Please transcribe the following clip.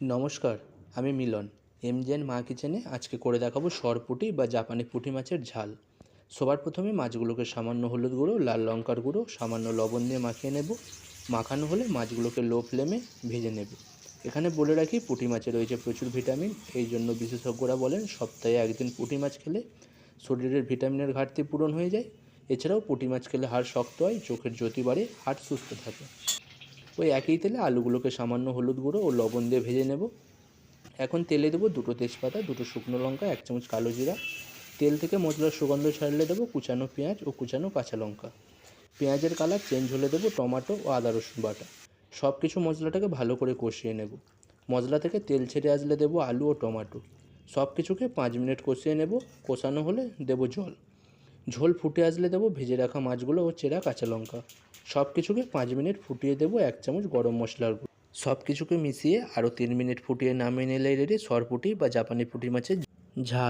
নমস্কার, আমি মিলন। এমজেন মা কিচেনে আজকে করে দেখাবো সরপুঁটি বা জাপানি পুঁটি মাছের ঝাল। সবার প্রথমে মাছগুলোকে সামান্য হলুদ গুঁড়ো, লাল লঙ্কার গুঁড়ো, সামান্য লবণ দিয়ে মাখিয়ে নেব। মাখানো হলে মাছগুলোকে লো ফ্লেমে ভেজে নেব। এখানে বলে রাখি পুঁটি মাছে রয়েছে প্রচুর ভিটামিন, এই জন্য বিশেষজ্ঞরা বলেন সপ্তাহে একদিন পুঁটি মাছ খেলে শরীরের ভিটামিনের ঘাটতি পূরণ হয়ে যায়। এছাড়াও পুঁটি মাছ খেলে হাড় শক্ত হয়, চোখের জ্যোতি বাড়ে, হাড় সুস্থ থাকে। ওই একই তেলে আলুগুলোকে সামান্য হলুদ গুঁড়ো ও লবণ দিয়ে ভেজে নেব। এখন তেলে দেবো দুটো তেজপাতা, দুটো শুকনো লঙ্কা, এক চামচ কালো জিরা। তেল থেকে মশলার সুগন্ধ ছাড়লে দেবো কুচানো পেঁয়াজ ও কুচানো কাঁচা লঙ্কা। পেঁয়াজের কালার চেঞ্জ হলে দেবো টমেটো ও আদা রসুন বাটা। সব কিছু মশলাটাকে ভালো করে কষিয়ে নেব। মশলা থেকে তেল ছেড়ে আসলে দেবো আলু ও টমেটো। সব কিছুকে পাঁচ মিনিট কষিয়ে নেব। কষানো হলে দেবো জল। ঝোল ফুটে আসলে দেবো, ভেজে রাখা মাছগুলো ও চেরা কাঁচা লঙ্কা। সব কিছুকে পাঁচ মিনিট ফুটিয়ে দেবো, এক চামচ গরম মশলার গুঁড়ো। সব কিছুকে মিশিয়ে আরও তিন মিনিট ফুটিয়ে নামিয়ে নিলে রেডি সরপুটি বা জাপানি পুঁটি মাছের ঝাল।